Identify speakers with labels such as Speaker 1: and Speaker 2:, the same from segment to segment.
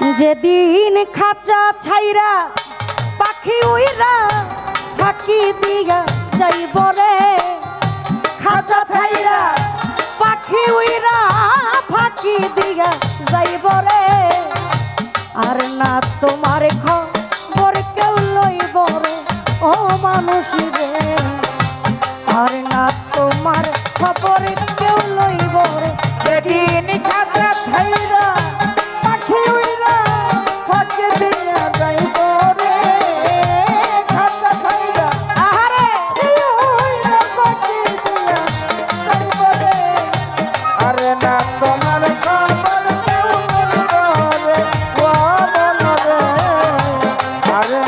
Speaker 1: যেদিন খাঁচা ছাইরা পাখি উইরা ফাঁকি দিয়া যাই বলে খাঁচা ছাইরা পাখি উইরা ফাঁকি দিয়া যাই বলে আর না তোমার খবর কেউ লইব রে, ও মানুষ রে। আর না তোমার খবর কেউ লইব রে।
Speaker 2: যেদিন খাঁচা ছাইরা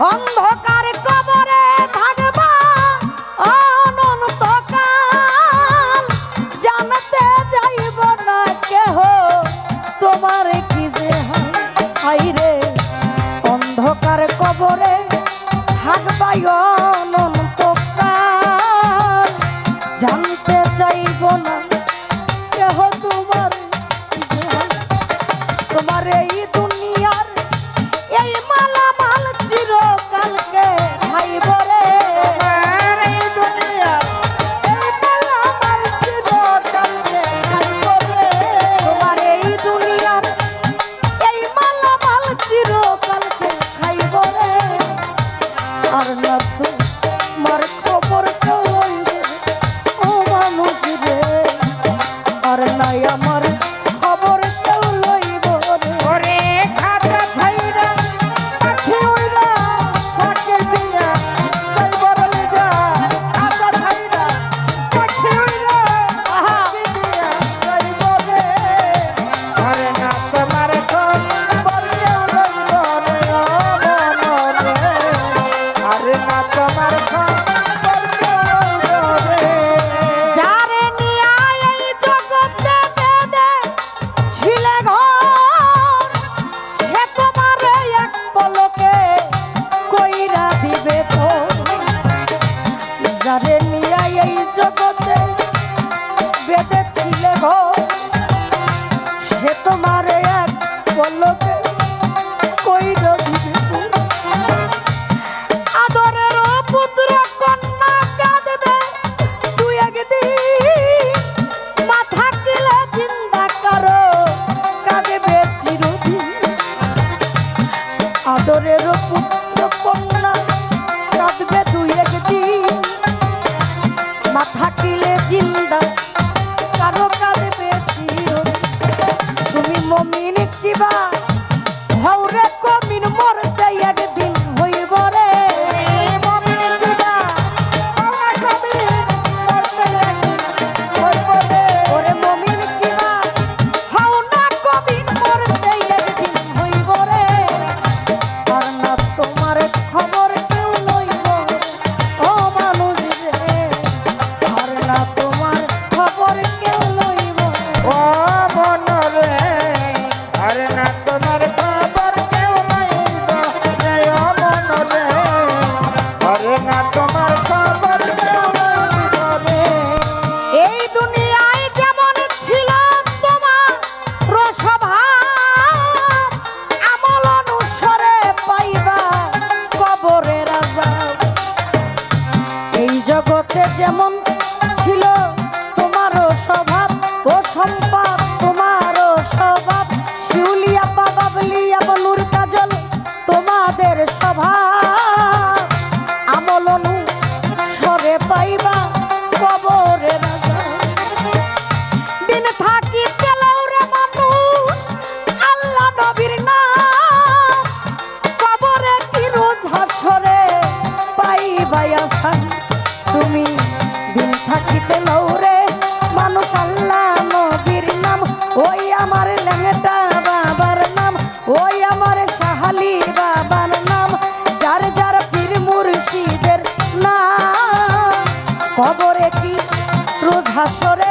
Speaker 1: On. Dominic Divine. chamam থাকিতে লৌরে মানুষ আল্লাহ নবীর নাম। ওই
Speaker 2: আমার
Speaker 1: ল্যাংটা বাবার নাম। ওই আমার
Speaker 2: সাহালি বাবার নাম।
Speaker 1: যার যার পীর মুর্শিদের নাম। কবরে কি রোজ হাসরে